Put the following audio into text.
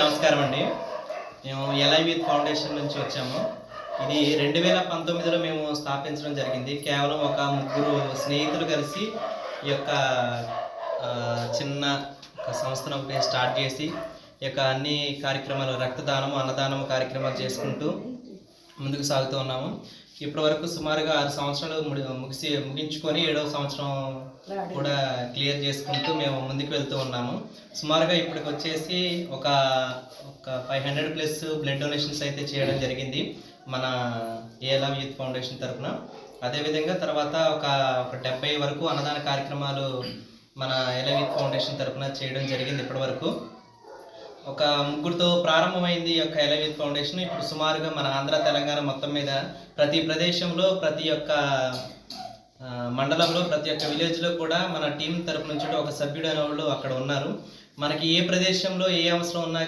నమస్కారం అండి. మేము ఎల్ఐవిత్ ఫౌండేషన్ నుంచి వచ్చాము. ఇది రెండు వేల పంతొమ్మిదిలో మేము స్థాపించడం జరిగింది. కేవలం ఒక ముగ్గురు స్నేహితులు కలిసి ఈ యొక్క చిన్న సంస్థను ఒకటి స్టార్ట్ చేసి ఈ యొక్క అన్ని కార్యక్రమాలు రక్తదానము అన్నదానము కార్యక్రమాలు చేసుకుంటూ ముందుకు సాగుతూ ఉన్నాము. ఇప్పటి వరకు సుమారుగా ఆరు సంవత్సరాలు ముగిసి ముగించుకొని ఏడవ సంవత్సరం కూడా క్లియర్ చేసుకుంటూ మేము ముందుకు వెళ్తూ ఉన్నాము. సుమారుగా ఇప్పటికి వచ్చేసి ఒక ఒక five hundred plus blood donations అయితే చేయడం జరిగింది మన ఏఎల్ఎం యూత్ ఫౌండేషన్ తరఫున అదేవిధంగా తర్వాత ఒక ఒక డెబ్బై వరకు అన్నదాన కార్యక్రమాలు మన ఏఎల్ఎం యూత్ ఫౌండేషన్ తరఫున చేయడం జరిగింది ఇప్పటి వరకు. ఒక ముగ్గురుతో ప్రారంభమైంది ఈ యొక్క ఎలవిత్ ఫౌండేషన్. ఇప్పుడు సుమారుగా మన ఆంధ్ర తెలంగాణ మొత్తం మీద ప్రతి ప్రదేశంలో ప్రతి ఒక్క మండలంలో ప్రతి ఒక్క విలేజ్లో కూడా మన టీం తరపు నుంచి ఒక సభ్యుడు అనే వాళ్ళు అక్కడ ఉన్నారు. మనకి ఏ ప్రదేశంలో ఏ అవసరం ఉన్నా